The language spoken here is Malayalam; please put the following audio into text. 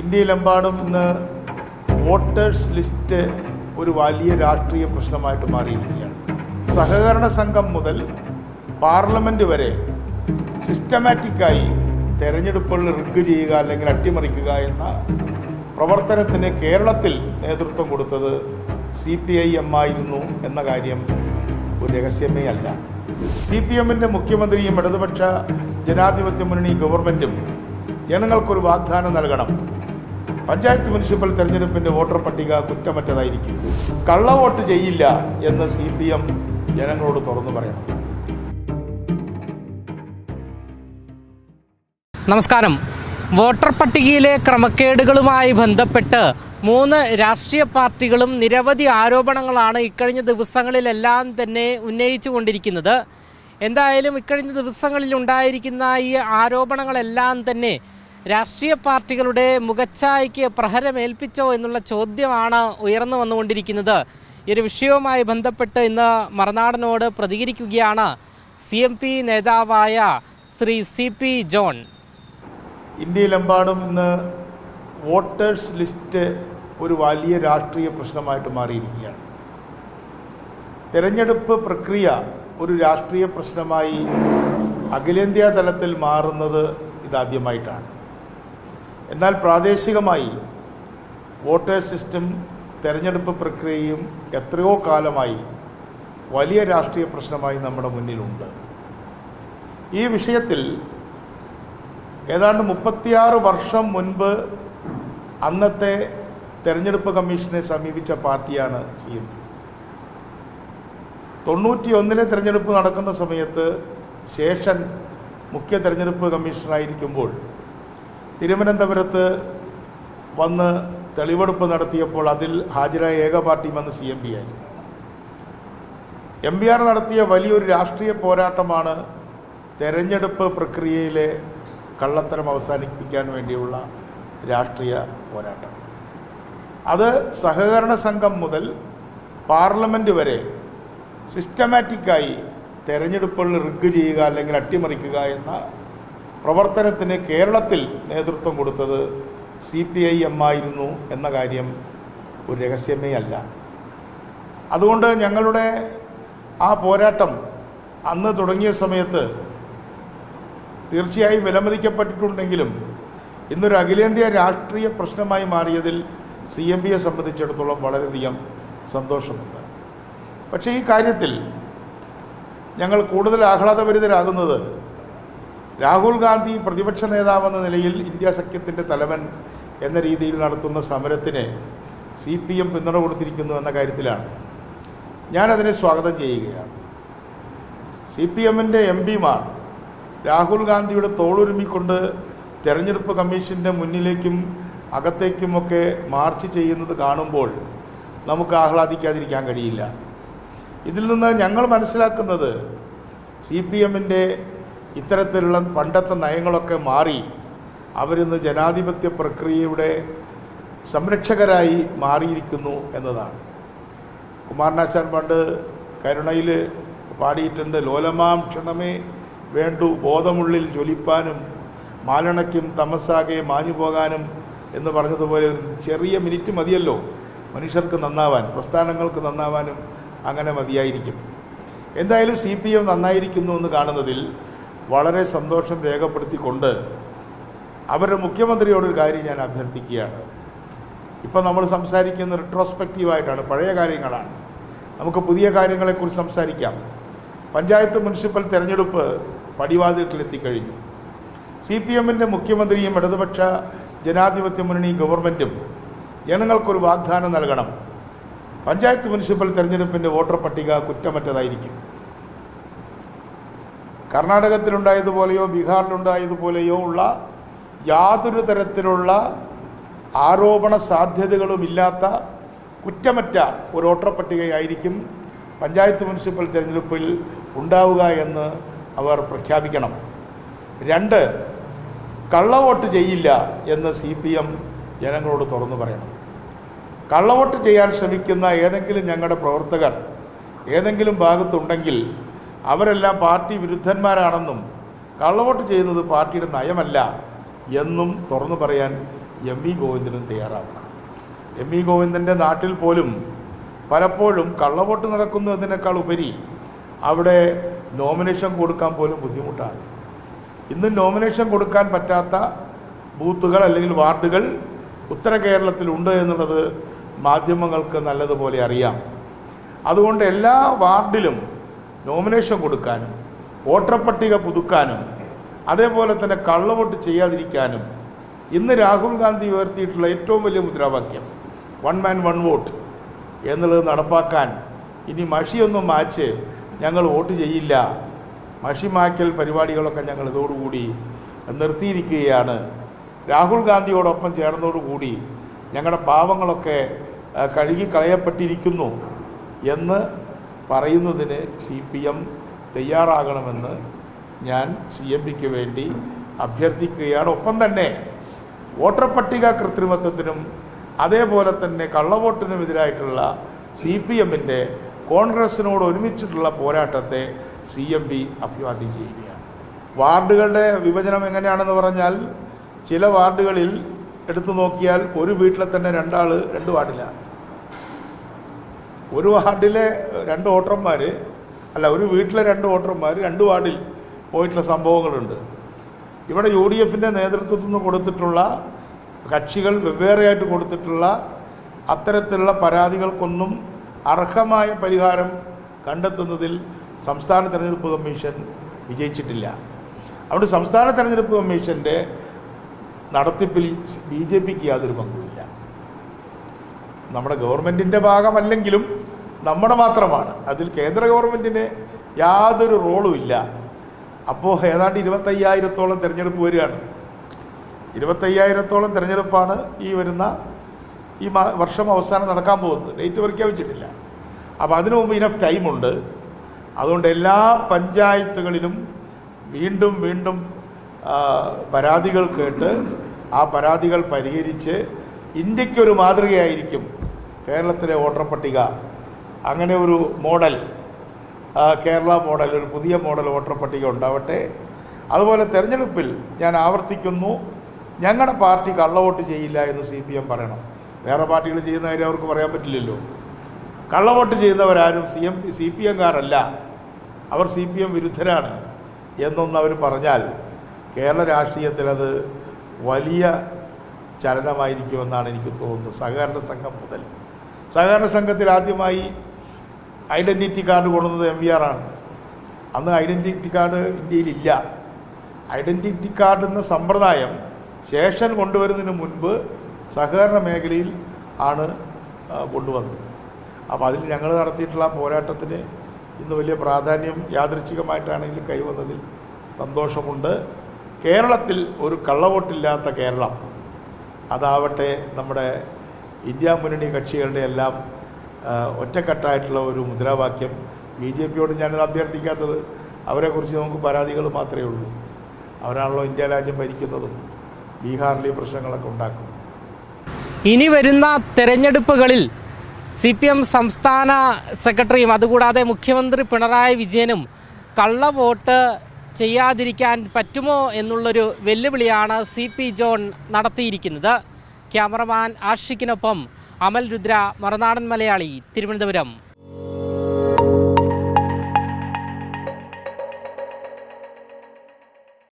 ഇന്ത്യയിലെമ്പാടും ഇന്ന് വോട്ടേഴ്സ് ലിസ്റ്റ് ഒരു വലിയ രാഷ്ട്രീയ പ്രശ്നമായിട്ട് മാറിയിരിക്കുകയാണ്. സഹകരണ സംഘം മുതൽ പാർലമെന്റ് വരെ സിസ്റ്റമാറ്റിക്കായി തെരഞ്ഞെടുപ്പുകൾ റിഗ് ചെയ്യുക അല്ലെങ്കിൽ അട്ടിമറിക്കുക എന്ന പ്രവർത്തനത്തിന് കേരളത്തിൽ നേതൃത്വം കൊടുത്തത് സി പി ഐ എം ആയിരുന്നു എന്ന കാര്യം ഒരു രഹസ്യമേ അല്ല. സി പി എമ്മിന്റെ മുഖ്യമന്ത്രിയും ഇടതുപക്ഷ ജനാധിപത്യ മുന്നണി ഗവൺമെന്റും ജനങ്ങൾക്കൊരു വാഗ്ദാനം നൽകണം. പഞ്ചായത്ത് മുനിസിപ്പൽ തെരഞ്ഞെടുപ്പിന്റെ വോട്ടർ പട്ടിക കുറ്റമറ്റതായിരിക്കും. കള്ളവോട്ട് ചെയ്യില്ല എന്ന് സി പി എം ജനങ്ങളോട് തുറന്നു പറയണം. നമസ്കാരം. വോട്ടർ പട്ടികയിലെ ക്രമക്കേടുകളുമായി ബന്ധപ്പെട്ട് മൂന്ന് രാഷ്ട്രീയ പാർട്ടികളും നിരവധി ആരോപണങ്ങളാണ് ഇക്കഴിഞ്ഞ ദിവസങ്ങളിലെല്ലാം തന്നെ ഉന്നയിച്ചു കൊണ്ടിരിക്കുന്നത്. എന്തായാലും ഇക്കഴിഞ്ഞ ദിവസങ്ങളിൽ ഉണ്ടായിരിക്കുന്ന ഈ ആരോപണങ്ങളെല്ലാം തന്നെ രാഷ്ട്രീയ പാർട്ടികളുടെ മുഖച്ഛായയ്ക്ക് പ്രഹരമേൽപ്പിച്ചോ എന്നുള്ള ചോദ്യമാണ് ഉയർന്നു വന്നുകൊണ്ടിരിക്കുന്നത്. ഈ ഒരു വിഷയവുമായി ബന്ധപ്പെട്ട് ഇന്ന് മറുനാടനോട് പ്രതികരിക്കുകയാണ് സി എം പി നേതാവായ ശ്രീ സി പി ജോൺ. ഇന്ത്യയിലെമ്പാടും ഇന്ന് വോട്ടേഴ്സ് ലിസ്റ്റ് ഒരു വലിയ രാഷ്ട്രീയ പ്രശ്നമായിട്ട് മാറിയിരിക്കുകയാണ്. തെരഞ്ഞെടുപ്പ് പ്രക്രിയ ഒരു രാഷ്ട്രീയ പ്രശ്നമായി അഖിലേന്ത്യാ തലത്തിൽ മാറുന്നത് ഇതാദ്യമായിട്ടാണ്. എന്നാൽ പ്രാദേശികമായി വോട്ടേഴ്സ് സിസ്റ്റം തെരഞ്ഞെടുപ്പ് പ്രക്രിയയും എത്രയോ കാലമായി വലിയ രാഷ്ട്രീയ പ്രശ്നമായി നമ്മുടെ മുന്നിലുണ്ട്. ഈ വിഷയത്തിൽ ഏതാണ്ട് മുപ്പത്തിയാറ് വർഷം മുൻപ് അന്നത്തെ തെരഞ്ഞെടുപ്പ് കമ്മീഷനെ സമീപിച്ച പാർട്ടിയാണ് സി എം പി. തൊണ്ണൂറ്റി ഒന്നിലെ തെരഞ്ഞെടുപ്പ് നടക്കുന്ന സമയത്ത് ശേഷൻ മുഖ്യ തെരഞ്ഞെടുപ്പ് കമ്മീഷണറായിരിക്കുമ്പോൾ തിരുവനന്തപുരത്ത് വന്ന് തെളിവെടുപ്പ് നടത്തിയപ്പോൾ അതിൽ ഹാജരായ ഏക പാർട്ടി വന്ന് സി എം പി ആയി. എം പി ആർ നടത്തിയ വലിയൊരു രാഷ്ട്രീയ പോരാട്ടമാണ് തെരഞ്ഞെടുപ്പ് പ്രക്രിയയിലെ കള്ളത്തരം അവസാനിപ്പിക്കാൻ വേണ്ടിയുള്ള രാഷ്ട്രീയ പോരാട്ടം. അത് സഹകരണ സംഘം മുതൽ പാർലമെന്റ് വരെ സിസ്റ്റമാറ്റിക്കായി തെരഞ്ഞെടുപ്പുകൾ റിഗ് ചെയ്യുക അല്ലെങ്കിൽ അട്ടിമറിക്കുക എന്ന പ്രവർത്തനത്തിന് കേരളത്തിൽ നേതൃത്വം കൊടുത്തത് സി പി ഐ എം ആയിരുന്നു എന്ന കാര്യം ഒരു രഹസ്യമേ അല്ല. അതുകൊണ്ട് ഞങ്ങളുടെ ആ പോരാട്ടം അന്ന് തുടങ്ങിയ സമയത്ത് തീർച്ചയായും വിലമതിക്കപ്പെട്ടിട്ടുണ്ടെങ്കിലും ഇന്നൊരു അഖിലേന്ത്യാ രാഷ്ട്രീയ പ്രശ്നമായി മാറിയതിൽ സി എം പിയെ സംബന്ധിച്ചിടത്തോളം വളരെയധികം സന്തോഷമുണ്ട്. പക്ഷേ ഈ കാര്യത്തിൽ ഞങ്ങൾ കൂടുതൽ ആഹ്ലാദഭരിതരാകുന്നത് രാഹുൽ ഗാന്ധി പ്രതിപക്ഷ നേതാവെന്ന നിലയിൽ ഇന്ത്യ സഖ്യത്തിന്റെ തലവൻ എന്ന രീതിയിൽ നടത്തുന്ന സമരത്തിന് സി പി എം പിന്തുണ കൊടുത്തിരിക്കുന്നു എന്ന കാര്യത്തിലാണ്. ഞാനതിനെ സ്വാഗതം ചെയ്യുകയാണ്. സി പി എമ്മിന്റെ എം പിമാർ രാഹുൽ ഗാന്ധിയുടെ തോളുരുമിക്കൊണ്ട് തെരഞ്ഞെടുപ്പ് കമ്മീഷന്റെ മുന്നിലേക്കും അകത്തേക്കുമൊക്കെ മാർച്ച് ചെയ്യുന്നത് കാണുമ്പോൾ നമുക്ക് ആഹ്ലാദിക്കാതിരിക്കാൻ കഴിയില്ല. ഇതിൽ നിന്ന് ഞങ്ങൾ മനസ്സിലാക്കുന്നത് സി പി എമ്മിന്റെ ഇത്തരത്തിലുള്ള പണ്ടത്തെ നയങ്ങളൊക്കെ മാറി അവരിന്ന് ജനാധിപത്യ പ്രക്രിയയുടെ സംരക്ഷകരായി മാറിയിരിക്കുന്നു എന്നതാണ്. കുമാരനാശാൻ പണ്ട് കരുണയിൽ പാടിയിട്ടുണ്ട് ലോലമാം ക്ഷണമേ വേണ്ടു ബോധമുള്ളിൽ ജ്വലിപ്പാനും മാലണയ്ക്കും തമസാകെ മാഞ്ഞു പോകാനും എന്ന് പറഞ്ഞതുപോലെ ഒരു ചെറിയ മിനിറ്റ് മതിയല്ലോ. മനുഷ്യർക്ക് നന്നാവാൻ പ്രസ്ഥാനങ്ങൾക്ക് നന്നാവാനും അങ്ങനെ മതിയായിരിക്കും. എന്തായാലും സി പി എം നന്നായിരിക്കുന്നു എന്ന് കാണുന്നതിൽ വളരെ സന്തോഷം രേഖപ്പെടുത്തിക്കൊണ്ട് അവരുടെ മുഖ്യമന്ത്രിയോടൊരു കാര്യം ഞാൻ അഭ്യർത്ഥിക്കുകയാണ്. ഇപ്പം നമ്മൾ സംസാരിക്കുന്ന റിട്രോസ്പെക്റ്റീവായിട്ടാണ് പഴയ കാര്യങ്ങളാണ്. നമുക്ക് പുതിയ കാര്യങ്ങളെക്കുറിച്ച് സംസാരിക്കാം. പഞ്ചായത്ത് മുനിസിപ്പൽ തെരഞ്ഞെടുപ്പ് പടിവാതിലെത്തിക്കഴിഞ്ഞു സി പി എമ്മിന്റെ മുഖ്യമന്ത്രിയും ഇടതുപക്ഷ ജനാധിപത്യ മുന്നണി ഗവൺമെന്റും ജനങ്ങൾക്കൊരു വാഗ്ദാനം നൽകണം. പഞ്ചായത്ത് മുനിസിപ്പൽ തെരഞ്ഞെടുപ്പിന്റെ വോട്ടർ പട്ടിക കുറ്റമറ്റതായിരിക്കും. കർണാടകത്തിലുണ്ടായതുപോലെയോ ബീഹാറിലുണ്ടായതുപോലെയോ ഉള്ള യാതൊരു തരത്തിലുള്ള ആരോപണ സാധ്യതകളുമില്ലാത്ത കുറ്റമറ്റ ഒരു വോട്ടർ പട്ടികയായിരിക്കും പഞ്ചായത്ത് മുനിസിപ്പൽ തിരഞ്ഞെടുപ്പിൽ ഉണ്ടാവുക എന്ന് അവർ പ്രഖ്യാപിക്കണം. രണ്ട് കള്ളവോട്ട് ചെയ്യില്ല എന്ന് സി പി എം ജനങ്ങളോട് തുറന്നു പറയണം. കള്ളവോട്ട് ചെയ്യാൻ ശ്രമിക്കുന്ന ഏതെങ്കിലും ഞങ്ങളുടെ പ്രവർത്തകർ ഏതെങ്കിലും ഭാഗത്തുണ്ടെങ്കിൽ അവരെല്ലാം പാർട്ടി വിരുദ്ധന്മാരാണെന്നും കള്ളവോട്ട് ചെയ്യുന്നത് പാർട്ടിയുടെ നയമല്ല എന്നും തുറന്നു പറയാൻ എം വി ഗോവിന്ദനും തയ്യാറാവണം. എം വി ഗോവിന്ദന്റെ നാട്ടിൽ പോലും പലപ്പോഴും കള്ളവോട്ട് നടക്കുന്നു എന്നതിനേക്കാൾ ഉപരി അവിടെ നോമിനേഷൻ കൊടുക്കാൻ പോലും ബുദ്ധിമുട്ടാണ്. ഇന്ന് നോമിനേഷൻ കൊടുക്കാൻ പറ്റാത്ത ബൂത്തുകൾ അല്ലെങ്കിൽ വാർഡുകൾ ഉത്തര കേരളത്തിലുണ്ട് എന്നുള്ളത് മാധ്യമങ്ങൾക്ക് നല്ലതുപോലെ അറിയാം. അതുകൊണ്ട് എല്ലാ വാർഡിലും നോമിനേഷൻ കൊടുക്കാനും വോട്ടർ പട്ടിക പുതുക്കാനും അതേപോലെ തന്നെ കള്ളവോട്ട് ചെയ്യാതിരിക്കാനും ഇന്ന് രാഹുൽ ഗാന്ധി ഉയർത്തിയിട്ടുള്ള ഏറ്റവും വലിയ മുദ്രാവാക്യം വൺ മാൻ വൺ വോട്ട് എന്നുള്ളത് നടപ്പാക്കാൻ ഇനി മഷിയൊന്നും മാച്ച് ഞങ്ങൾ വോട്ട് ചെയ്യില്ല. മഷി മാക്കൽ പരിപാടികളൊക്കെ ഞങ്ങൾ ഇതോടുകൂടി നിർത്തിയിരിക്കുകയാണ്. രാഹുൽ ഗാന്ധിയോടൊപ്പം ചേർന്നതോടുകൂടി ഞങ്ങളുടെ പാവങ്ങളൊക്കെ കഴുകി കളയപ്പെട്ടിരിക്കുന്നു എന്ന് പറയുന്നതിന് സി പി എം തയ്യാറാകണമെന്ന് ഞാൻ സി എം പിക്ക് വേണ്ടി അഭ്യർത്ഥിക്കുകയാണ്. ഒപ്പം തന്നെ വോട്ടർ പട്ടിക കൃത്രിമത്വത്തിനും അതേപോലെ തന്നെ കള്ളവോട്ടിനും എതിരായിട്ടുള്ള സി പി എമ്മിന്റെ കോൺഗ്രസിനോട് ഒരുമിച്ചിട്ടുള്ള പോരാട്ടത്തെ സി എം പി അഭിവാദ്യം ചെയ്യുകയാണ്. വാർഡുകളുടെ വിഭജനം എങ്ങനെയാണെന്ന് പറഞ്ഞാൽ ചില വാർഡുകളിൽ എടുത്തു നോക്കിയാൽ ഒരു വീട്ടിലെ തന്നെ രണ്ടാൾ രണ്ട് വാർഡിലാണ്. ഒരു വാർഡിലെ രണ്ട് വോട്ടർമാർ അല്ല ഒരു വീട്ടിലെ രണ്ട് വോട്ടർമാർ രണ്ട് വാർഡിൽ പോയിട്ടുള്ള സംഭവങ്ങളുണ്ട്. ഇവിടെ യു ഡി എഫിന്റെ നേതൃത്വത്തിൽ നിന്ന് കൊടുത്തിട്ടുള്ള കക്ഷികൾ വെവ്വേറെയായിട്ട് കൊടുത്തിട്ടുള്ള അത്തരത്തിലുള്ള പരാതികൾക്കൊന്നും അർഹമായ പരിഹാരം കണ്ടെത്തുന്നതിൽ സംസ്ഥാന തെരഞ്ഞെടുപ്പ് കമ്മീഷൻ വിജയിച്ചിട്ടില്ല. അതുകൊണ്ട് സംസ്ഥാന തെരഞ്ഞെടുപ്പ് കമ്മീഷന്റെ നടത്തിപ്പിൽ ബി ജെ പിക്ക് യാതൊരു പങ്കുമില്ല. നമ്മുടെ ഗവൺമെന്റിന്റെ ഭാഗമല്ലെങ്കിലും നമ്മുടെ മാത്രമാണ്. അതിൽ കേന്ദ്ര ഗവൺമെന്റിന് യാതൊരു റോളും ഇല്ല. അപ്പോൾ ഏതാണ്ട് ഇരുപത്തയ്യായിരത്തോളം തിരഞ്ഞെടുപ്പ് വരികയാണ്. ഇരുപത്തയ്യായിരത്തോളം തിരഞ്ഞെടുപ്പാണ് ഈ വരുന്ന ഈ വർഷം അവസാനം നടക്കാൻ പോകുന്നത്. ഡേറ്റ് പ്രഖ്യാപിച്ചിട്ടില്ല. അപ്പോൾ അതിനു മുമ്പ് ഇനഫ് ടൈമുണ്ട് അതുകൊണ്ട് എല്ലാ പഞ്ചായത്തുകളിലും വീണ്ടും വീണ്ടും പരാതികൾ കേട്ട് ആ പരാതികൾ പരിഹരിച്ച് ഇന്ത്യക്കൊരു മാതൃകയായിരിക്കും കേരളത്തിലെ വോട്ടർ പട്ടിക. അങ്ങനെ ഒരു മോഡൽ കേരള മോഡൽ ഒരു പുതിയ മോഡൽ വോട്ടർ പട്ടിക ഉണ്ടാവട്ടെ. അതുപോലെ തെരഞ്ഞെടുപ്പിൽ ഞാൻ ആവർത്തിക്കുന്നു ഞങ്ങളുടെ പാർട്ടി കള്ളവോട്ട് ചെയ്യില്ല എന്ന് സി പി എം പറയണം. വേറെ പാർട്ടികൾ ചെയ്യുന്ന കാര്യം അവർക്ക് പറയാൻ പറ്റില്ലല്ലോ. കള്ളവോട്ട് ചെയ്യുന്നവരാരും സി എം സി പി എംകാരല്ല. അവർ സി പി എം വിരുദ്ധരാണ് എന്നൊന്ന് അവർ പറഞ്ഞാൽ കേരള രാഷ്ട്രീയത്തിൽ അത് വലിയ ചലനമായിരിക്കുമെന്നാണ് എനിക്ക് തോന്നുന്നത്. സഹകരണ സംഘം മുതൽ. സഹകരണ സംഘത്തിൽ ആദ്യമായി ഐഡന്റിറ്റി കാർഡ് കൊണ്ടുവന്നത് എം വി ആർ ആണ്. അന്ന് ഐഡന്റിറ്റി കാർഡ് ഇന്ത്യയിലില്ല. ഐഡന്റിറ്റി കാർഡ് എന്ന സമ്പ്രദായം ശേഷൻ കൊണ്ടുവരുന്നതിന് മുൻപ് സഹകരണ മേഖലയിൽ ആണ് കൊണ്ടുവന്നത്. അപ്പോൾ അതിൽ ഞങ്ങൾ നടത്തിയിട്ടുള്ള പോരാട്ടത്തിന് ഇന്ന് വലിയ പ്രാധാന്യം യാദൃച്ഛികമായിട്ടാണെങ്കിലും കൈവന്നതിൽ സന്തോഷമുണ്ട്. കേരളത്തിൽ ഒരു കള്ളവോട്ടില്ലാത്ത കേരളം. അതാവട്ടെ നമ്മുടെ ഇന്ത്യ മുന്നണി കക്ഷികളുടെ എല്ലാം ഒറ്റക്കെട്ടായിട്ടുള്ള ഒരു മുദ്രാവാക്യം. ബി ജെ പിയോട് ഞാനത് അഭ്യർത്ഥിക്കാത്തത് അവരെക്കുറിച്ച് നമുക്ക് പരാതികൾ മാത്രമേ ഉള്ളൂ. അവരാണല്ലോ ഇന്ത്യ രാജ്യം ഭരിക്കുന്നതും ബീഹാറിലെ പ്രശ്നങ്ങളൊക്കെ ഉണ്ടാക്കും ഇനി വരുന്ന തെരഞ്ഞെടുപ്പുകളിൽ സി പി എം സംസ്ഥാന സെക്രട്ടറിയും അതുകൂടാതെ മുഖ്യമന്ത്രി പിണറായി വിജയനും കള്ള വോട്ട് ചെയ്യാതിരിക്കാൻ പറ്റുമോ എന്നുള്ളൊരു വെല്ലുവിളിയാണ് സി പി ജോൺ നടത്തിയിരിക്കുന്നത്. ക്യാമറമാൻ ആഷിക്കിനൊപ്പം അമൽ രുദ്ര മറുനാടൻ മലയാളി തിരുവനന്തപുരം.